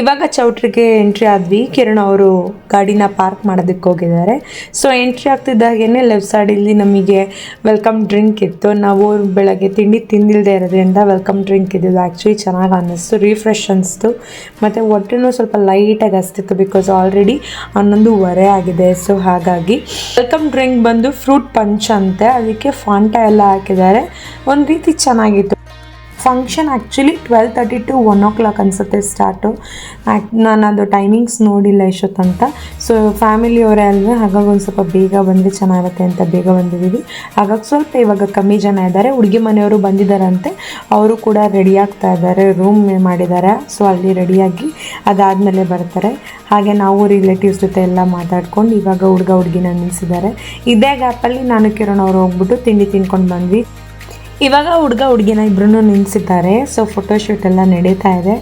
ಇವಾಗ ಚೌಟ್ರಿಗೆ ಎಂಟ್ರಿ ಆದ್ವಿ. ಕಿರಣ್ ಅವರು ಗಾಡಿನ ಪಾರ್ಕ್ ಮಾಡೋದಕ್ಕೆ ಹೋಗಿದ್ದಾರೆ. ಸೊ ಎಂಟ್ರಿ ಆಗ್ತಿದ್ದಾಗೇನೆ ಲೆಫ್ಟ್ ಸೈಡಲ್ಲಿ ನಮಗೆ ವೆಲ್ಕಮ್ ಡ್ರಿಂಕ್ ಇತ್ತು. ನಾವು ಬೆಳಗ್ಗೆ ತಿಂಡಿ ತಿಂದಿಲ್ಲದೆ ಇರೋದ್ರಿಂದ ವೆಲ್ಕಮ್ ಡ್ರಿಂಕ್ ಇದ್ದಿದ್ದು ಆ್ಯಕ್ಚುಲಿ ಚೆನ್ನಾಗಿ ಅನ್ನಿಸ್ತು ರಿಫ್ರೆಶ್ ಅನ್ನಿಸ್ತು. ಮತ್ತು ಹೊಟ್ಟೆನೂ ಸ್ವಲ್ಪ ಲೈಟಾಗಿ ಹಸ್ತಿತ್ತು ಬಿಕಾಸ್ ಆಲ್ರೆಡಿ ಹನ್ನೊಂದುವರೆ ಆಗಿದೆ. ಸೊ ಹಾಗಾಗಿ ವೆಲ್ಕಮ್ ಡ್ರಿಂಕ್ ಬಂದು ಫ್ರೂಟ್ ಪಂಚ್ ಅಂತೆ. ಅದಕ್ಕೆ ಫಾಂಟ ಎಲ್ಲ ಹಾಕಿದ್ದಾರೆ. ಒಂದು ರೀತಿ ಚೆನ್ನಾಗಿತ್ತು. Function actually twelve thirty to one o'clock ಅನಿಸುತ್ತೆ ಸ್ಟಾರ್ಟು ನಾನು ಅದು ಟೈಮಿಂಗ್ಸ್ ನೋಡಿಲ್ಲ ಎಷ್ಟೊತ್ತಂತ ಸೊ ಫ್ಯಾಮಿಲಿಯವರೇ ಅಲ್ವೇ? ಹಾಗಾಗಿ ಒಂದು ಸ್ವಲ್ಪ ಬೇಗ ಬಂದರೆ ಚೆನ್ನಾಗುತ್ತೆ ಅಂತ ಬೇಗ ಬಂದಿದ್ದೀವಿ ಹಾಗಾಗಿ ಸ್ವಲ್ಪ ಇವಾಗ ಕಮ್ಮಿ ಜನ ಇದ್ದಾರೆ ಹುಡುಗಿ ಮನೆಯವರು ಬಂದಿದ್ದಾರಂತೆ. ಅವರು ಕೂಡ ರೆಡಿ ಆಗ್ತಾ ಇದ್ದಾರೆ ರೂಮ್ ಮಾಡಿದ್ದಾರೆ ಸೊ ಅಲ್ಲಿ ರೆಡಿಯಾಗಿ ಅದಾದಮೇಲೆ ಬರ್ತಾರೆ. ಹಾಗೆ ನಾವು ರಿಲೇಟಿವ್ಸ್ ಜೊತೆ ಎಲ್ಲ ಮಾತಾಡ್ಕೊಂಡು ಇವಾಗ ಹುಡುಗ ಹುಡುಗಿನ ನಿಲ್ಲಿಸಿದ್ದಾರೆ ಇದೇ ಗ್ಯಾಪಲ್ಲಿ ನಾನು ಕಿರಣ್ ಅವರು ಹೋಗ್ಬಿಟ್ಟು ತಿಂಡಿ ತಿನ್ಕೊಂಡು ಬಂದ್ವಿ. ಇವಾಗ ಹುಡುಗ ಹುಡುಗಿನ ಇಬ್ರು ನಿಲ್ಲಿಸಿದ್ದಾರೆ ಸೊ ಫೋಟೋಶೂಟ್ ಎಲ್ಲ ನಡೀತಾ ಇದೆ.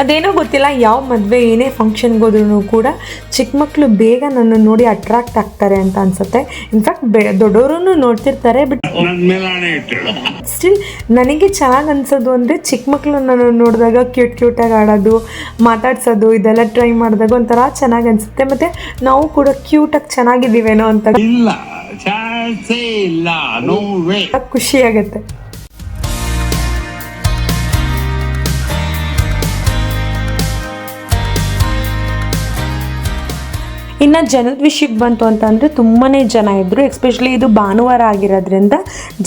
ಅದೇನೋ ಗೊತ್ತಿಲ್ಲ ಯಾವ ಮದುವೆ ಏನೇ ಫಂಕ್ಷನ್ಗೆ ಹೋದ್ರೂ ಕೂಡ ಚಿಕ್ಕ ಮಕ್ಕಳು ಬೇಗ ನನ್ನ ನೋಡಿ ಅಟ್ರಾಕ್ಟ್ ಆಗ್ತಾರೆ ಅಂತ ಅನ್ಸುತ್ತೆ. ಇನ್ಫ್ಯಾಕ್ಟ್ ಬೆ ದೊಡ್ಡವರು ನೋಡ್ತಿರ್ತಾರೆ ಬಟ್ ಸ್ಟಿಲ್ ನನಗೆ ಚೆನ್ನಾಗಿ ಅನ್ಸೋದು ಅಂದರೆ ಚಿಕ್ಕ ಮಕ್ಕಳು ನಾನು ನೋಡಿದಾಗ ಕ್ಯೂಟ್ ಕ್ಯೂಟಾಗಿ ಆಡೋದು ಮಾತಾಡ್ಸೋದು ಇದೆಲ್ಲ ಟ್ರೈ ಮಾಡಿದಾಗ ಒಂಥರ ಚೆನ್ನಾಗಿ ಅನಿಸುತ್ತೆ. ಮತ್ತು ನಾವು ಕೂಡ ಕ್ಯೂಟಾಗಿ ಚೆನ್ನಾಗಿದ್ದೀವೇನೋ ಅಂತ. ಇಲ್ಲ. ಚಾನ್ಸೇ ಇಲ್ಲ ನೋ ವೇ ಖುಷಿ ಆಗುತ್ತೆ ಇನ್ನು ಜನದ ವಿಷಯಕ್ಕೆ ಬಂತು ಅಂತಂದರೆ ತುಂಬಾ ಜನ ಇದ್ದರು ಎಸ್ಪೆಷಲಿ ಇದು ಭಾನುವಾರ ಆಗಿರೋದ್ರಿಂದ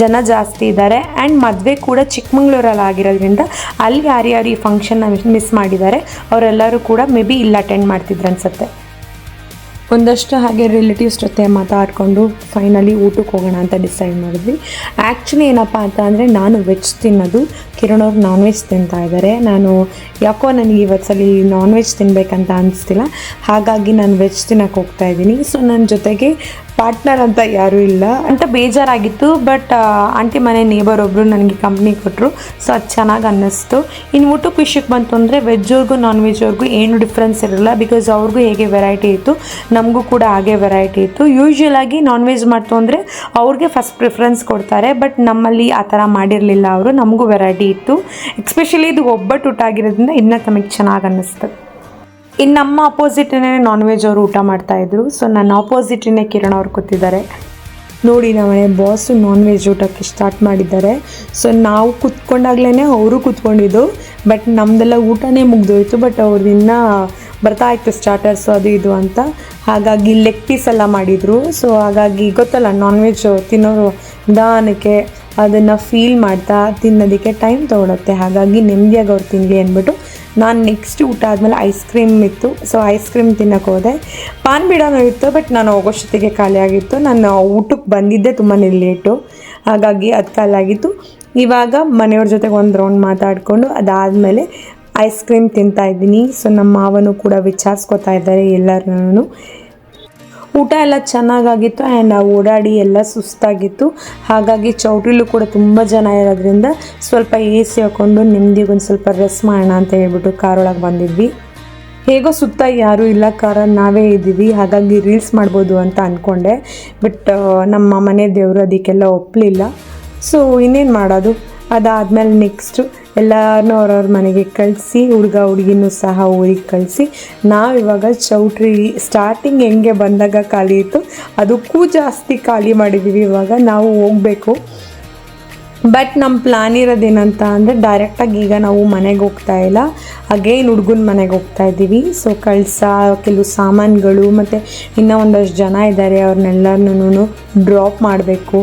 ಜನ ಜಾಸ್ತಿ ಇದ್ದಾರೆ ಆ್ಯಂಡ್ ಮದುವೆ ಕೂಡ ಚಿಕ್ಕಮಂಗ್ಳೂರಲ್ಲಿ ಆಗಿರೋದ್ರಿಂದ ಅಲ್ಲಿ ಯಾರ್ಯಾರು ಈ ಫಂಕ್ಷನ್ನ ಮಿಸ್ ಮಾಡಿದ್ದಾರೆ, ಅವರೆಲ್ಲರೂ ಕೂಡ ಮೇ ಬಿ ಇಲ್ಲಿ ಅಟೆಂಡ್ ಮಾಡ್ತಿದ್ರು ಅನ್ಸುತ್ತೆ. ಒಂದಷ್ಟು ಹಾಗೆ ರಿಲೇಟಿವ್ಸ್ ಜೊತೆ ಮಾತಾಡಿಕೊಂಡು ಫೈನಲಿ ಊಟಕ್ಕೆ ಹೋಗೋಣ ಅಂತ ಡಿಸೈಡ್ ಮಾಡಿದ್ವಿ. ಆ್ಯಕ್ಚುಲಿ ಏನಪ್ಪ ಅಂತ ಅಂದರೆ ನಾನು ವೆಜ್ ತಿನ್ನೋದು, ಕಿರಣ್ ಅವ್ರು ನಾನ್ ವೆಜ್ ತಿಂತಾ ಇದ್ದಾರೆ ನಾನು ಯಾಕೋ ನನಗೆ ಇವತ್ತಲ್ಲಿ ನಾನ್ ವೆಜ್ ತಿನ್ನಬೇಕಂತ ಅನಿಸ್ತಿಲ್ಲ. ಹಾಗಾಗಿ ನಾನು ವೆಜ್ ತಿನ್ನಕ್ಕೆ ಹೋಗ್ತಾ ಇದ್ದೀನಿ. ಸೊ ನನ್ನ ಜೊತೆಗೆ ಪಾರ್ಟ್ನರ್ ಅಂತ ಯಾರೂ ಇಲ್ಲ. ಅಂತ ಬೇಜಾರಾಗಿತ್ತು ಬಟ್ ಆಂಟಿ ಮನೆ ನೇಬರ್ ಒಬ್ಬರು ನನಗೆ ಕಂಪ್ನಿ ಕೊಟ್ಟರು ಸೊ ಅದು ಚೆನ್ನಾಗಿ ಅನ್ನಿಸ್ತು. ಇನ್ನು ಊಟಕ್ಕೆ ವಿಷಯಕ್ಕೆ ಬಂತು ಅಂದರೆ ವೆಜ್ಜವ್ರಿಗೂ ನಾನ್ ವೆಜ್ಜವ್ರಿಗೂ ಏನು ಡಿಫ್ರೆನ್ಸ್ ಇರಲ್ಲ ಬಿಕಾಸ್ ಅವ್ರಿಗೂ ಹೇಗೆ ವೆರೈಟಿ ಇತ್ತು, ನಮಗೂ ಕೂಡ ಹಾಗೆ ವೆರೈಟಿ ಇತ್ತು. ಯೂಶ್ವಲ್ ಆಗಿ ನಾನ್ ವೆಜ್ ಮಾಡ್ತು ಅಂದರೆ ಅವ್ರಿಗೆ ಫಸ್ಟ್ ಪ್ರಿಫರೆನ್ಸ್ ಕೊಡ್ತಾರೆ ಬಟ್ ನಮ್ಮಲ್ಲಿ ಆ ಥರ ಮಾಡಿರಲಿಲ್ಲ ಅವರು, ನಮಗೂ ವೆರೈಟಿ ಇತ್ತು. ಎಕ್ಸ್ಪೆಷಲಿ ಇದು ಒಬ್ಬಟ್ಟು ಊಟ ಆಗಿರೋದ್ರಿಂದ ಇನ್ನೂ ತಮಗೆ ಚೆನ್ನಾಗಿ ಅನ್ನಿಸ್ತು. ಇನ್ನು ನಮ್ಮ ಅಪೋಸಿಟ್ನೇ ನಾನ್ ವೆಜ್ ಅವರು ಊಟ ಮಾಡ್ತಾಯಿದ್ರು ಸೊ ನನ್ನ ಅಪೋಸಿಟ್ನೇ ಕಿರಣ್ ಅವ್ರು ಕೂತಿದ್ದಾರೆ. ನೋಡಿ ನಮ್ಮನೆ ಬಾಸು ನಾನ್ ವೆಜ್ ಊಟಕ್ಕೆ ಸ್ಟಾರ್ಟ್ ಮಾಡಿದ್ದಾರೆ. ಸೊ ನಾವು ಕೂತ್ಕೊಂಡಾಗ್ಲೇ ಅವರು ಕೂತ್ಕೊಂಡಿದ್ದು. ಬಟ್ ನಮ್ದೆಲ್ಲ ಊಟನೇ ಮುಗ್ದೋಯ್ತು. ಬಟ್ ಅವ್ರದ್ದು ಇನ್ನೂ ಬರ್ತಾ ಇತ್ತು ಸ್ಟಾರ್ಟರ್ಸು ಅದು ಇದು ಅಂತ. ಹಾಗಾಗಿ ಲೆಗ್ ಪೀಸ್ ಎಲ್ಲ ಮಾಡಿದರು. ಸೊ ಹಾಗಾಗಿ ಗೊತ್ತಲ್ಲ ನಾನ್ ವೆಜ್ ತಿನ್ನೋರು ನಿಧಾನಕ್ಕೆ ಅದನ್ನು ಫೀಲ್ ಮಾಡ್ತಾ ತಿನ್ನೋದಕ್ಕೆ ಟೈಮ್ ತೊಗೊಳುತ್ತೆ. ಹಾಗಾಗಿ ನೆಮ್ಮದಿಯಾಗಿ ಅವ್ರು ತಿನ್ನಲಿ ಅಂದ್ಬಿಟ್ಟು ನಾನು ನೆಕ್ಸ್ಟ್ ಊಟ ಆದಮೇಲೆ ಐಸ್ ಕ್ರೀಮ್ ಇತ್ತು. ಸೊ ಐಸ್ ಕ್ರೀಮ್ ತಿನ್ನಕ್ಕೆ ಹೋದೆ. ಪಾನ್ ಬಿಡೋನು ಇತ್ತು ಬಟ್ ನಾನು ಹೋಗೋಷ್ಟೊತ್ತಿಗೆ ಖಾಲಿ ಆಗಿತ್ತು. ನಾನು ಊಟಕ್ಕೆ ಬಂದಿದ್ದೆ ತುಂಬಾ ಲೇಟು ಹಾಗಾಗಿ ಅದು ಖಾಲಿ ಆಗಿತ್ತು. ಇವಾಗ ಮನೆಯವ್ರ ಜೊತೆಗೆ ಒಂದು ರೌಂಡ್ ಮಾತಾಡಿಕೊಂಡು ಅದಾದಮೇಲೆ ಐಸ್ ಕ್ರೀಮ್ ತಿಂತಾ ಇದ್ದೀನಿ. ಸೊ ನಮ್ಮ ಮಾವನು ಕೂಡ ವಿಚಾರಿಸ್ಕೊತಾ ಇದ್ದಾರೆ ಎಲ್ಲರೂ ಊಟ ಎಲ್ಲ ಚೆನ್ನಾಗಾಗಿತ್ತು ಆ್ಯಂಡ್ ಓಡಾಡಿ ಎಲ್ಲ ಸುಸ್ತಾಗಿತ್ತು. ಹಾಗಾಗಿ ಚೌಟ್ರಿಲೂ ಕೂಡ ತುಂಬ ಜನ ಇರೋದ್ರಿಂದ ಸ್ವಲ್ಪ ಎ ಸಿ ಹಾಕ್ಕೊಂಡು ನೆಮ್ಮದಿಗೆ ಒಂದು ಸ್ವಲ್ಪ ರೆಸ್ಟ್ ಮಾಡೋಣ ಅಂತ ಹೇಳ್ಬಿಟ್ಟು ಕಾರೊಳಗೆ ಬಂದಿದ್ವಿ. ಹೇಗೋ ಸುತ್ತ ಯಾರೂ ಇಲ್ಲ ಕಾರಲ್ಲಿ ನಾವೇ ಇದ್ದೀವಿ. ಹಾಗಾಗಿ ರೀಲ್ಸ್ ಮಾಡ್ಬೋದು ಅಂತ ಅಂದ್ಕೊಂಡೆ ಬಟ್ ನಮ್ಮ ಮನೆ ದೇವರು ಅದಕ್ಕೆಲ್ಲ ಒಪ್ಪಲಿಲ್ಲ ಸೊ ಇನ್ನೇನು ಮಾಡೋದು? ಅದಾದಮೇಲೆ ನೆಕ್ಸ್ಟು ಎಲ್ಲರನ್ನೂ ಅವ್ರವ್ರ ಮನೆಗೆ ಕಳಿಸಿ, ಹುಡುಗ ಹುಡುಗಿನೂ ಸಹ ಊರಿಗೆ ಕಳಿಸಿ. ನಾವಿವಾಗ ಚೌಟ್ರಿ ಸ್ಟಾರ್ಟಿಂಗ್ ಹೆಂಗೆ ಬಂದಾಗ ಖಾಲಿ ಇತ್ತು ಅದಕ್ಕೂ ಜಾಸ್ತಿ ಖಾಲಿ ಮಾಡಿದ್ದೀವಿ ಇವಾಗ. ನಾವು ಹೋಗಬೇಕು. ಬಟ್ ನಮ್ಮ ಪ್ಲಾನ್ ಇರೋದೇನಂತ ಅಂದರೆ ಡೈರೆಕ್ಟಾಗಿ ಈಗ ನಾವು ಮನೆಗೆ ಹೋಗ್ತಾ ಇಲ್ಲ. ಅಗೇನ್ ಹುಡುಗನ ಮನೆಗೆ ಹೋಗ್ತಾ ಇದ್ದೀವಿ. ಸೊ ಕಳಸ, ಕೆಲವು ಸಾಮಾನುಗಳು ಮತ್ತು ಇನ್ನೂ ಒಂದಷ್ಟು ಜನ ಇದ್ದಾರೆ ಅವ್ರನ್ನೆಲ್ಲರನ್ನೂ ಡ್ರಾಪ್ ಮಾಡಬೇಕು.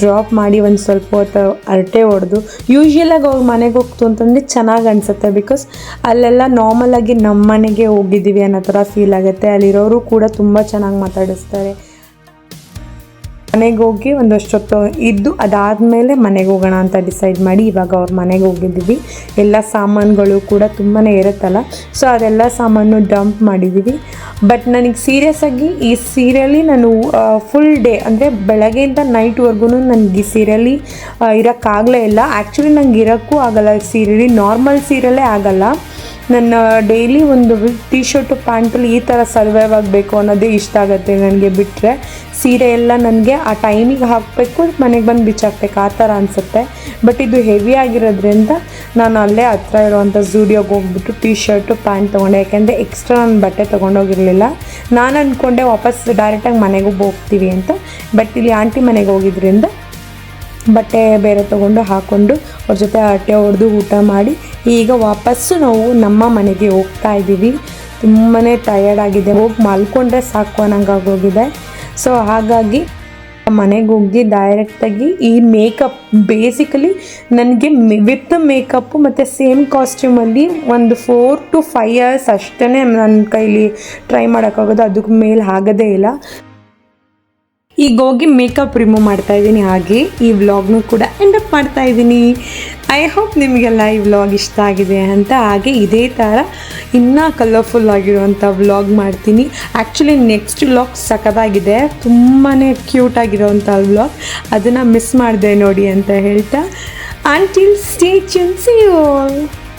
ಡ್ರಾಪ್ ಮಾಡಿ ಒಂದು ಸ್ವಲ್ಪ ಹೊತ್ತು ಹರಟೆ ಹೊಡೆದು ಯೂಶ್ವಲಾಗಿ ಅವ್ರ ಮನೆಗೆ ಹೋಗ್ತು ಅಂತಂದರೆ ಚೆನ್ನಾಗಿ ಅನಿಸುತ್ತೆ. ಬಿಕಾಸ್ ಅಲ್ಲೆಲ್ಲ ನಾರ್ಮಲಾಗಿ ನಮ್ಮ ಮನೆಗೆ ಹೋಗಿದ್ದೀವಿ ಅನ್ನೋ ಥರ ಫೀಲ್ ಆಗುತ್ತೆ. ಅಲ್ಲಿರೋರು ಕೂಡ ತುಂಬ ಚೆನ್ನಾಗಿ ಮಾತಾಡಿಸ್ತಾರೆ. ಮನೆಗೆ ಹೋಗಿ ಒಂದಷ್ಟೊತ್ತು ಇದ್ದು ಅದಾದಮೇಲೆ ಮನೆಗೆ ಹೋಗೋಣ ಅಂತ ಡಿಸೈಡ್ ಮಾಡಿ ಇವಾಗ ಅವ್ರ ಮನೆಗೆ ಹೋಗಿದ್ದೀವಿ. ಎಲ್ಲ ಸಾಮಾನುಗಳು ಕೂಡ ತುಂಬಾ ಇರುತ್ತಲ್ಲ, ಸೊ ಅದೆಲ್ಲ ಸಾಮಾನು ಡಂಪ್ ಮಾಡಿದ್ದೀವಿ. ಬಟ್ ನನಗೆ ಸೀರಿಯಸ್ ಆಗಿ ಈ ಸೀರಿಯಲಿ ನಾನು ಫುಲ್ ಡೇ ಅಂದರೆ ಬೆಳಗ್ಗೆಯಿಂದ ನೈಟ್ವರೆಗೂ ನನಗೆ ಈ ಸೀರಿಯಲಿ ಇರೋಕ್ಕಾಗಲೇ ಇಲ್ಲ. ಆ್ಯಕ್ಚುಲಿ ನಂಗೆ ಇರೋಕ್ಕೂ ಆಗಲ್ಲ ಸೀರಿಯಲಿ ನಾರ್ಮಲ್ ಸೀರಿಯಲೇ ಆಗಲ್ಲ. ನನ್ನ ಡೈಲಿ ಒಂದು ಟಿ ಶರ್ಟು ಪ್ಯಾಂಟಲ್ಲಿ ಈ ಥರ ಸರ್ವೈವ್ ಆಗಬೇಕು ಅನ್ನೋದೇ ಇಷ್ಟ ಆಗುತ್ತೆ ನನಗೆ ಬಿಟ್ಟರೆ ಸೀರೆ ಎಲ್ಲ ನನಗೆ ಆ ಟೈಮಿಗೆ ಹಾಕಬೇಕು, ಮನೆಗೆ ಬಂದು ಬಿಚ್ಚಾಕ್ಬೇಕು, ಆ ಥರ ಅನಿಸುತ್ತೆ. ಬಟ್ ಇದು ಹೆವಿ ಆಗಿರೋದ್ರಿಂದ ನಾನು ಅಲ್ಲೇ ಹತ್ರ ಇರುವಂಥ ಝೂಡಿಯೋಗೆ ಹೋಗ್ಬಿಟ್ಟು ಟೀ ಶರ್ಟು ಪ್ಯಾಂಟ್ ತೊಗೊಂಡೆ. ಯಾಕೆಂದರೆ ಎಕ್ಸ್ಟ್ರಾ ನಾನು ಬಟ್ಟೆ ತೊಗೊಂಡೋಗಿರಲಿಲ್ಲ. ನಾನು ಅಂದ್ಕೊಂಡೆ ವಾಪಸ್ ಡೈರೆಕ್ಟಾಗಿ ಮನೆಗೂ ಹೋಗ್ತೀವಿ ಅಂತ. ಬಟ್ ಇಲ್ಲಿ ಆಂಟಿ ಮನೆಗೆ ಹೋಗಿದ್ರಿಂದ ಬಟ್ಟೆ ಬೇರೆ ತೊಗೊಂಡು ಹಾಕ್ಕೊಂಡು ಅವ್ರ ಜೊತೆ ಹಟ್ಟೆ ಹೊಡೆದು ಊಟ ಮಾಡಿ, ಈಗ ವಾಪಸ್ಸು ನಾವು ನಮ್ಮ ಮನೆಗೆ ಹೋಗ್ತಾ ಇದ್ದೀವಿ ತುಂಬಾ ಟಯರ್ಡ್ ಆಗಿದೆ. ಹೋಗಿ ಮಲ್ಕೊಂಡ್ರೆ ಸಾಕು ಅನ್ನಂಗಾಗೋಗಿದೆ ಸೊ ಹಾಗಾಗಿ ಮನೆಗೆ ಹೋಗಿ ಡೈರೆಕ್ಟಾಗಿ ಈ ಮೇಕಪ್ ಬೇಸಿಕಲಿ ನನಗೆ ವಿತ್ ಮೇಕಪ್ಪು ಮತ್ತು ಸೇಮ್ ಕಾಸ್ಟ್ಯೂಮಲ್ಲಿ ಒಂದು ಫೋರ್ ಟು ಫೈವ್ ಇಯರ್ಸ್ ಅಷ್ಟೇ ನನ್ನ ಕೈಲಿ ಟ್ರೈ ಮಾಡೋಕ್ಕಾಗೋದು ಅದಕ್ಕೆ ಮೇಲೆ ಆಗೋದೇ ಇಲ್ಲ. ಈಗ ಹೋಗಿ ಮೇಕಪ್ ರಿಮೂವ್ ಮಾಡ್ತಾ ಇದ್ದೀನಿ ಹಾಗೆ. ಈ ವ್ಲಾಗ್ನು ಕೂಡ ಎಂಡಪ್ ಮಾಡ್ತಾ ಇದ್ದೀನಿ. ಐ ಹೋಪ್ ನಿಮಗೆಲ್ಲ ಈ ವ್ಲಾಗ್ ಇಷ್ಟ ಆಗಿದೆ ಅಂತ. ಹಾಗೆ ಇದೇ ಥರ ಇನ್ನೂ ಕಲರ್ಫುಲ್ ಆಗಿರುವಂಥ ವ್ಲಾಗ್ ಮಾಡ್ತೀನಿ. ಆ್ಯಕ್ಚುಲಿ ನೆಕ್ಸ್ಟ್ ವ್ಲಾಗ್ ಸಖತ್ತಾಗಿದೆ. ತುಂಬಾ ಕ್ಯೂಟ್ ಆಗಿರೋವಂಥ ವ್ಲಾಗ್ ಅದನ್ನು ಮಿಸ್ ಮಾಡಿದೆ ನೋಡಿ ಅಂತ ಹೇಳ್ತಾ. Until ಸ್ಟೇಚನ್ C you